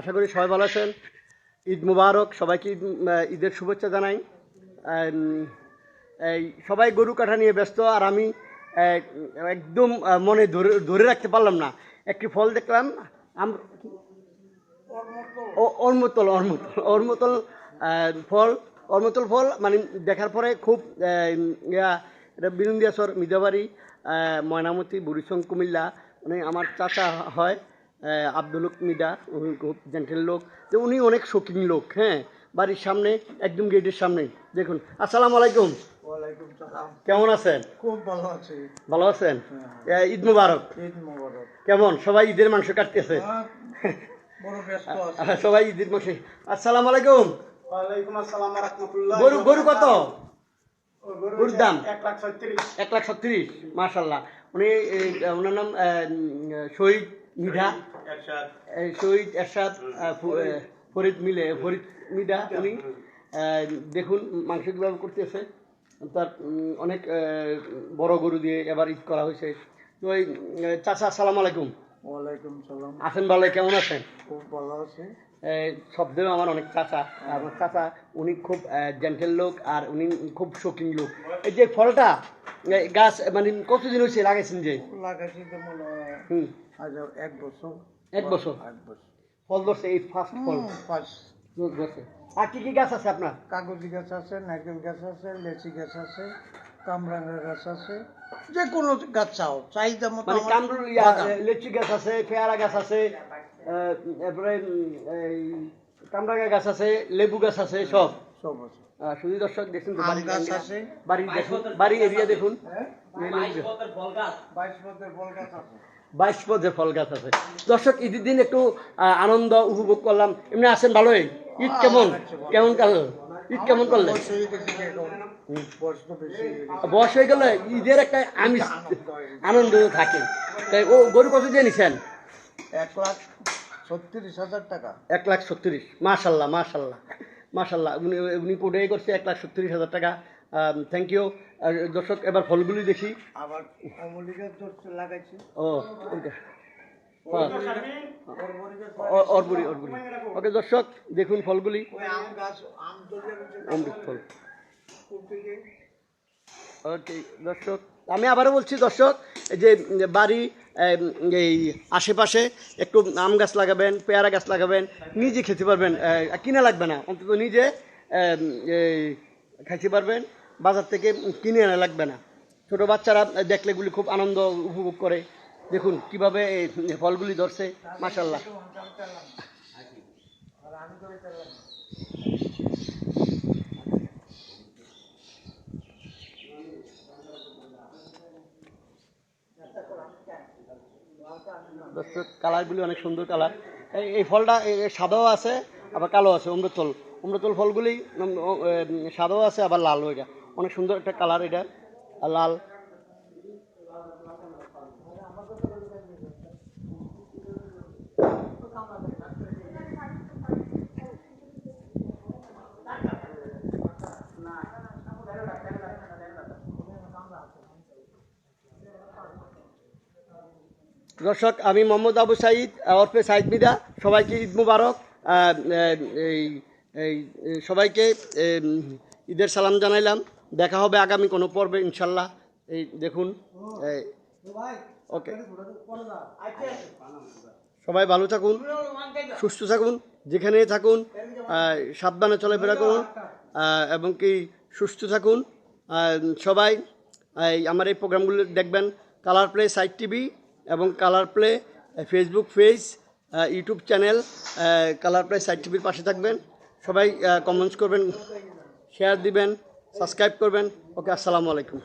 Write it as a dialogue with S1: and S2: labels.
S1: আশা করি সবাই ভালো আছেন। ঈদ মুবারক, সবাইকে ঈদ ঈদের শুভেচ্ছা জানাই। এই সবাই গরু কাটা নিয়ে ব্যস্ত, আর আমি একদম মনে ধরে ধরে রাখতে পারলাম না। একটি ফল দেখলাম অর্মতল অর্মতল অর্মতল ফল অর্মতল ফল মানে দেখার পরে খুব এটা মিদাবাড়ি ময়নামতি বুড়িসং কুমিল্লা মানে আমার চাচা হয়। আব্দুল মিদা উনি খুব জেন্টেল লোক। তো উনি অনেক শৌখিন লোক হ্যাঁ? বাড়ির সামনে একদম গেটের সামনে। দেখুন আসসালামু আলাইকুম। কেমন আছেন?
S2: খুব ভালো আছি।
S1: ভালো আছেন? ঈদ মুবারক। কেমন? সবাই ঈদের মাংস কাটতেছে?
S2: আহ,
S1: সবাই ঈদের মাংস আসসালামু আলাইকুম। গরু গরু কত? গরুর দাম?
S2: এক লাখ ছত্রিশ।
S1: এক লাখ ছত্রিশ মার্শাল্লাহ উনি ওনার নাম শহীদ মিধা এই শহীদ এরশাদ ফরিদ মিলে ফরিদ মিধা উনি দেখুন মাংস কীভাবে করতেছে। তার অনেক বড় গরু দিয়ে এবার ঈদ করা হয়েছে। তো এই চাচা সালাম আলাইকুম।
S2: ওয়ালাইকুম সালাম।
S1: আছেন ভালো কেমন আছেন?
S2: খুব ভালো আছি।
S1: এই শব্দেও আমার অনেক চাচা। আমার চাচা উনি খুব জেন্টেল লোক আর উনি খুব শৌখিন লোক। এই যে ফলটা গাছ মানে কতদিন হয়েছে লাগাইছেন যে?
S2: লাগাইছি তো মনে হয় এক বছর।
S1: এক বছর?
S2: এক বছর।
S1: ফল ধরছে এই ফার্স্ট ফল।
S2: পাঁচ
S1: ধরছে। আর কি কি গাছ আছে আপনার?
S2: কাগজি গাছ আছে নারকেল গাছ আছে লেচি গাছ আছে কামরাঙ্গা গাছ আছে যে কোনো গাছ চাও চাহিদা মতো
S1: মানে কামরুল। লিচি গাছ আছে পেয়ারা গাছ আছে এই কামরাঙ্গা গাছ আছে লেবু গাছ আছে সব। শুধু দর্শক দেখুন তো
S2: আম
S1: বাড়ির
S2: গাছ আছে।
S1: বাড়ি দেখুন বাড়ি এরিয়া দেখুন।
S2: হ্যাঁ। বাইশ পদের ফল গাছ। আছে।
S1: বাইশ পদে ফল গাছ আছে। দর্শক ঈদের দিন একটু আহ, আনন্দ উপভোগ করলাম। এমনি আছেন ভালোই? ঈদ কেমন? কেমন কাল? ঈদ কেমন করলেন?
S2: বয়স হয়ে
S1: গেলে ঈদের একটা আমিষ আনন্দ থাকে। তাই ও গরু কত দিয়ে নিছেন?
S2: এক লাখ ছত্রিশ হাজার টাকা।
S1: এক লাখ ছত্রিশ। মাশাল্লাহ মাশাল্লাহ। মাশাল্লাহ উনি উনি পুডে করছে এক লাখ ছত্রিশ হাজার টাকা। থ্যাংক ইউ দর্শক এবার ফলগুলি দেখি।
S2: আবার লাগাইছি।
S1: ও ওইটা। হ্যাঁ। ওকে দর্শক দেখুন ফলগুলি।
S2: আম গাছ আম ধরে রয়েছে
S1: অমৃত ফল। ওকে দর্শক আমি আবারও বলছি দর্শক যে বাড়ি এই আশেপাশে একটু আম গাছ লাগাবেন, পেয়ারা গাছ লাগাবেন, নিজে খেতে পারবেন কিনা লাগবে না, অন্তত নিজে খাইতে পারবেন, বাজার থেকে কিনে আনা লাগবে না। ছোটো বাচ্চারা দেখলে এগুলি খুব আনন্দ উপভোগ করে। দেখুন কীভাবে এই ফলগুলি ধরছে মাসাল্লাহ কালারগুলি অনেক সুন্দর কালার। এই ফলটা সাদাও আছে, আবার কালো আছে অমৃতল অমৃতল ফলগুলি সাদাও আছে, আবার লাল এটা। অনেক সুন্দর একটা কালার এটা লাল। দর্শক, আমি মোহাম্মদ আবু সাইদ ওরফে সাইদ মিদা সবাইকে ঈদ মুবারক। এই সবাইকে ঈদের সালাম জানাইলাম। দেখা হবে আগামী কোনো পর্বে, ইনশাল্লাহ। এই, দেখুন ওকে। সবাই ভালো থাকুন, সুস্থ থাকুন, যেখানে থাকুন সাবধানে চলাফেরা করুন এবং কি সুস্থ থাকুন। সবাই আমার এই প্রোগ্রামগুলো দেখবেন। কালার প্লে, সাইট টিভি এবং colour play Facebook page YouTube channel colour play site টিভির পাশে থাকবেন। সবাই কমেন্টস করবেন শেয়ার দিবেন সাবস্ক্রাইব করবেন। ওকে, আসসালামু আলাইকুম।